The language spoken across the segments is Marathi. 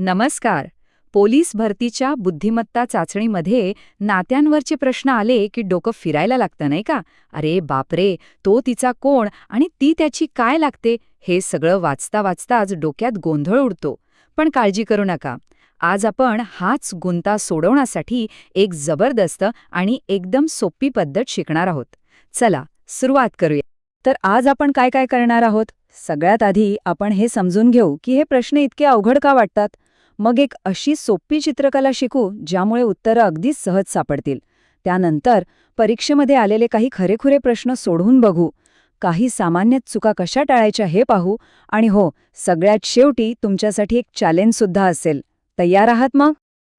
नमस्कार. पोलीस भरतीच्या बुद्धिमत्ता चाचणीमध्ये नात्यांवरचे प्रश्न आले की डोकं फिरायला लागतं नाही का? अरे बापरे तो तिचा कोण आणि ती त्याची काय लागते हे सगळं वाचता वाचताच डोक्यात गोंधळ उडतो. पण काळजी करू नका. आज आपण हाच गुंता सोडवण्यासाठी एक जबरदस्त आणि एकदम सोपी पद्धत शिकणार आहोत. चला सुरुवात करूया. तर आज आपण काय काय करणार आहोत? सगळ्यात आधी आपण हे समजून घेऊ की हे प्रश्न इतके अवघड का वाटतात? मग एक अशी सोपी चित्रकला शिकू ज्यामुळे उत्तरं अगदी सहज सापडतील. त्यानंतर परीक्षेमध्ये आलेले काही खरेखुरे प्रश्न सोडवून बघू. काही सामान्य चुका कशा टाळायच्या हे पाहू. आणि हो सगळ्यात शेवटी तुमच्यासाठी एक चॅलेंजसुद्धा असेल. तयार आहात मग?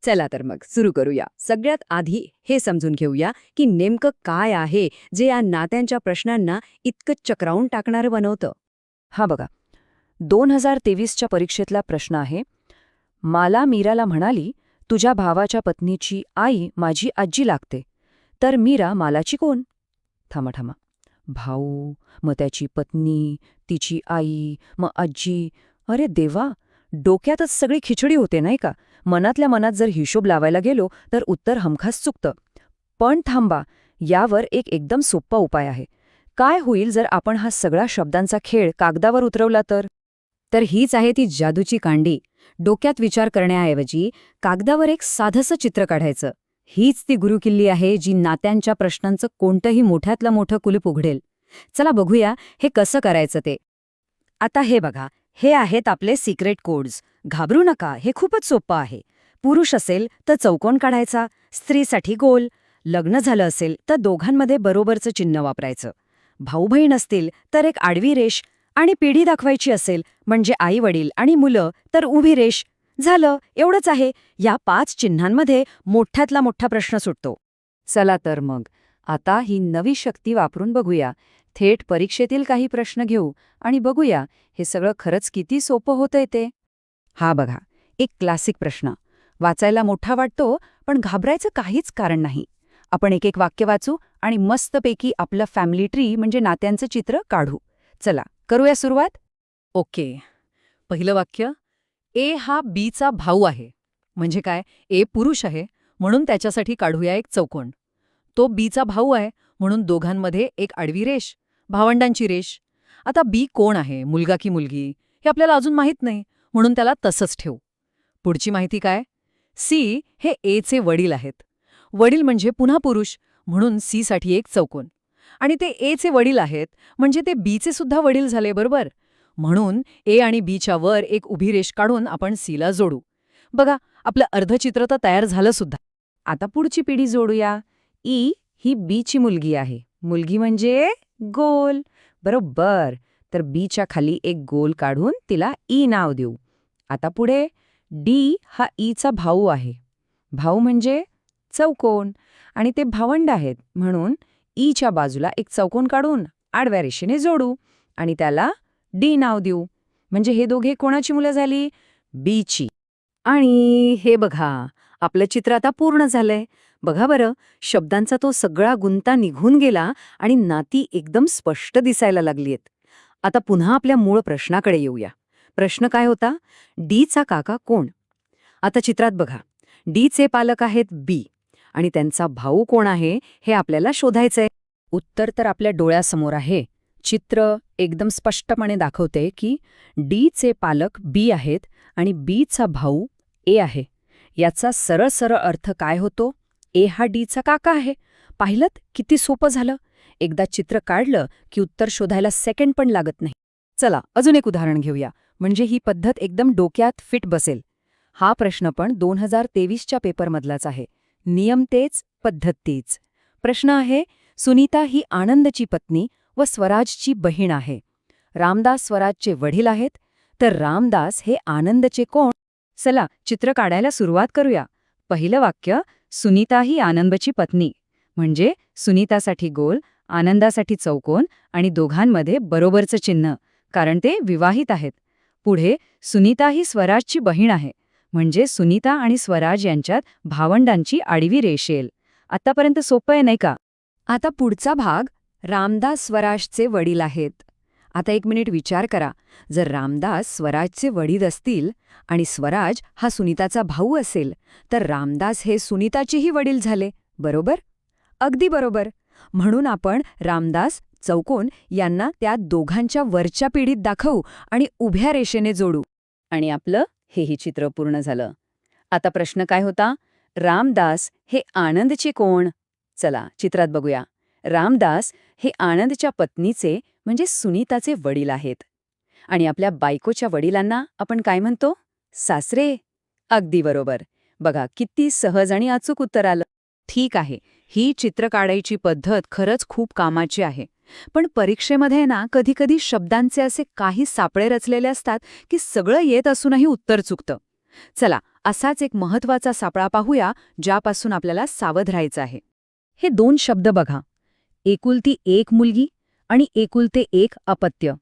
चला तर मग सुरू करूया. सगळ्यात आधी हे समजून घेऊया की नेमकं काय आहे जे या नात्यांच्या प्रश्नांना इतकं चक्रावून टाकणारं बनवतं. हा बघा. दोन हजार तेवीसच्या परीक्षेतला प्रश्न आहे. माला मीराला म्हणाली तुझ्या भावाच्या पत्नीची आई माझी आजी लागते. तर मीरा मालाची कोण? थांबा थांबा. भाऊ मग त्याची पत्नी तिची आई मग आजी अरे देवा डोक्यातच सगळी खिचडी होते नाही का? मनातल्या मनात जर हिशोब लावायला गेलो तर उत्तर हमखास चुकतं. पण थांबा यावर एक एकदम सोप्पा उपाय आहे. काय होईल जर आपण हा सगळा शब्दांचा खेळ कागदावर उतरवला तर? तर हीच आहे ती जादूची कांडी. डोक्यात विचार करण्याऐवजी कागदावर एक साधंसं चित्र काढायचं. हीच ती गुरुकिल्ली आहे जी नात्यांच्या प्रश्नांचं कोणतंही मोठ्यातलं मोठं कुलूप उघडेल. चला बघूया हे कसं करायचं ते. आता हे बघा हे आहेत आपले सिक्रेट कोड्स घाबरू नका हे खूपच सोपं आहे. पुरुष असेल तर चौकोन काढायचा स्त्रीसाठी गोल. लग्न झालं असेल तर दोघांमध्ये बरोबरचं चिन्ह वापरायचं. भाऊ बहीण असतील तर एक आडवी रेष आणि पिढी दाखवायची असेल म्हणजे आई वडील आणि मुलं तर उभी रेष. झालं एवढंच आहे. या पाच चिन्हांमध्ये मोठ्यातला मोठा प्रश्न सुटतो. चला तर मग आता ही नवी शक्ती वापरून बघूया. थेट परीक्षेतील काही प्रश्न घेऊ आणि बघूया हे सगळं खरंच किती सोपं होतंय ते. हा बघा एक क्लासिक प्रश्न. वाचायला मोठा वाटतो पण घाबरायचं काहीच कारण नाही. आपण एक एक वाक्य वाचू आणि मस्तपैकी आपलं फॅमिली ट्री म्हणजे नात्यांचं चित्र काढू. चला करूया सुरुवात? ओके. पहिलं वाक्य ए हा बीचा भाऊ आहे. म्हणजे काय? ए पुरुष आहे म्हणून त्याच्यासाठी काढूया एक चौकोन. तो बीचा भाऊ आहे म्हणून दोघांमध्ये एक आडवी रेष भावंडांची रेष. आता बी कोण आहे मुलगा की मुलगी? हे आपल्याला अजून माहीत नाही म्हणून त्याला तसंच ठेवू. पुढची माहिती काय? सी हे एचे वडील आहेत. वडील म्हणजे पुन्हा पुरुष म्हणून सी साठी एक चौकोन. आणि ते एचे वडील आहेत. म्हणजे ते बीचे सुद्धा वडील झाले बरोबर? म्हणून ए आणि बीच्या वर एक उभी रेष काढून आपण सीला जोडू. बघा आपलं अर्धचित्र तर तयार झालं सुद्धा. आता पुढची पिढी जोडूया. ई ही बीची मुलगी आहे. मुलगी म्हणजे गोल. बरोबर. तर बीच्या खाली एक गोल काढून तिला ई नाव देऊ. आता पुढे डी हा e ईचा भाऊ आहे. भाऊ म्हणजे चौकोन. आणि ते भावंड आहेत. म्हणून ईच्या बाजूला एक चौकोन काढून आडव्या रेषेने जोडू आणि त्याला डी नाव देऊ. म्हणजे हे दोघे कोणाची मुलं झाली? बीची. आणि हे बघा आपलं चित्र आता पूर्ण झालंय. बघा बरं शब्दांचा तो सगळा गुंता निघून गेला आणि नाती एकदम स्पष्ट दिसायला लागलीयत. आता पुन्हा आपल्या मूळ प्रश्नाकडे येऊया. प्रश्न काय होता? डीचा काका कोण? आता चित्रात बघा. डीचे पालक आहेत बी. आणि त्यांचा भाऊ कोण आहे हे आपल्याला शोधायचंय. उत्तर तर आपल्या डोळ्यासमोर आहे. चित्र एकदम स्पष्टपणे दाखवते की डीचे पालक बी आहेत आणि बीचा भाऊ ए आहे. याचा सरळ सरळ अर्थ काय होतो? ए हा डीचा काका आहे. पाहिलं किती सोपं झालं? एकदा चित्र काढलं की उत्तर शोधायला सेकंड पण लागत नाही. चला अजून एक उदाहरण घेऊया. म्हणजे ही पद्धत एकदम डोक्यात फिट बसेल. हा प्रश्न पण दोन हजार तेवीसच्या पेपरमधलाच आहे. नियम तेच पद्धत तीच. प्रश्न आहे सुनीता ही आनंदची पत्नी व स्वराजची बहीण आहे. रामदास स्वराजचे वडील आहेत तर रामदास हे आनंदचे कोण? चला चित्र काढायला सुरुवात करूया. पहिलं वाक्य सुनीता ही आनंदची पत्नी. म्हणजे सुनीतासाठी गोल आनंदासाठी चौकोन आणि दोघांमध्ये बरोबरचं चिन्ह कारण ते विवाहित आहेत. पुढे सुनीता ही स्वराजची बहीण आहे. म्हणजे सुनीता आणि स्वराज यांच्यात भावंडांची आडवी रेषेल. आतापर्यंत सोपं आहे नाही का? आता पुढचा भाग रामदास स्वराजचे वडील आहेत. आता एक मिनिट विचार करा. जर रामदास स्वराजचे वडील असतील आणि स्वराज हा सुनीताचा भाऊ असेल तर रामदास हे सुनीताचेही वडील झाले बरोबर? अगदी बरोबर. म्हणून आपण रामदास चौकोन यांना त्या दोघांच्या वरच्या पिढीत दाखवू आणि उभ्या रेषेने जोडू. आणि आपलं हेही चित्र पूर्ण झालं. आता प्रश्न काय होता? रामदास हे आनंदचे कोण? चला चित्रात बघूया. रामदास हे आनंदच्या पत्नीचे म्हणजे सुनीताचे वडील आहेत. आणि आपल्या बायकोच्या वडिलांना आपण काय म्हणतो? सासरे? अगदी बरोबर. बघा किती सहज आणि अचूक उत्तर आलं. ठीक आहे ही चित्र काढायची पद्धत खरंच खूप कामाची आहे. पण परीक्षेमध्ये ना कधीकधी शब्दांचे असे काही सापळे रचलेले असतात की सगळं येत असूनही उत्तर चुकतं. चला असाच एक महत्त्वाचा सापळा पाहूया ज्यापासून आपल्याला सावध राहायचं आहे. हे दोन शब्द बघा. एकुलती एक मुलगी आणि एकुलते एक अपत्य.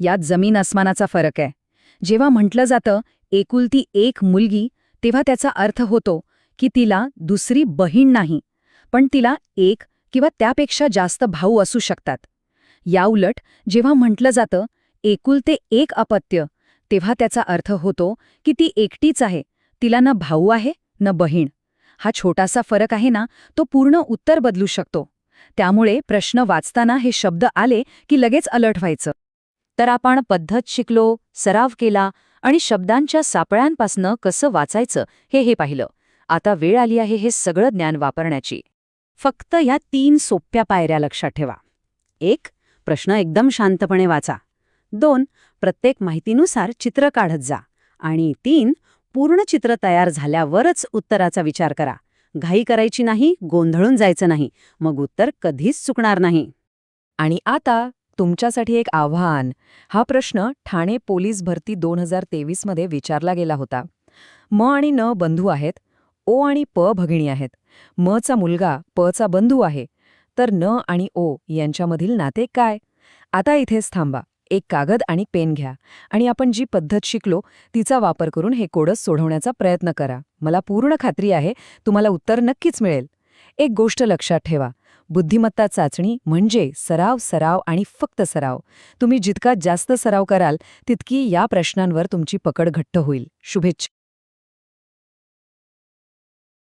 यात जमीन अस्मानाचा फरक आहे. जेव्हा म्हटलं जातं एकुलती एक मुलगी तेव्हा त्याचा अर्थ होतो की तिला दुसरी बहीण नाही पण तिला एक किंवा त्यापेक्षा जास्त भाऊ असू शकतात. याउलट जेव्हा म्हटलं जातं एकुलते एक अपत्य तेव्हा त्याचा अर्थ होतो की ती एकटीच आहे तिला न भाऊ आहे न बहीण. हा छोटासा फरक आहे ना तो पूर्ण उत्तर बदलू शकतो. त्यामुळे प्रश्न वाचताना हे शब्द आले की लगेच अलर्ट व्हायचं. तर आपण पद्धत शिकलो सराव केला आणि शब्दांच्या सापळ्यांपासनं कसं वाचायचं हे हे पाहिलं. आता वेळ आली आहे हे सगळं ज्ञान वापरण्याची. फक्त या तीन सोप्या पायऱ्या लक्षात ठेवा. एक प्रश्न एकदम शांतपणे वाचा. दोन प्रत्येक माहितीनुसार चित्र काढत जा. आणि तीन पूर्ण चित्र तयार झाल्यावरच उत्तराचा विचार करा. घाई करायची नाही गोंधळून जायचं नाही. मग उत्तर कधीच चुकणार नाही. आणि आता तुमच्यासाठी एक आव्हान. हा प्रश्न ठाणे पोलीस भरती दोन हजार तेवीसमध्ये विचारला गेला होता. म आणि न बंधू आहेत ओ आणि प भगिणी आहेत. मचा मुलगा पचा बंधू आहे. तर न आणि ओ यांच्यामधील नाते काय? आता इथेच थांबा. एक कागद आणि पेन घ्या. आणि आपण जी पद्धत शिकलो तिचा वापर करून हे कोडस सोडवण्याचा प्रयत्न करा. मला पूर्ण खात्री आहे तुम्हाला उत्तर नक्कीच मिळेल. एक गोष्ट लक्षात ठेवा. बुद्धिमत्ता चाचणी म्हणजे सराव सराव आणि फक्त सराव. तुम्ही जितका जास्त सराव कराल तितकी या प्रश्नांवर तुमची पकड घट्ट होईल. शुभेच्छा.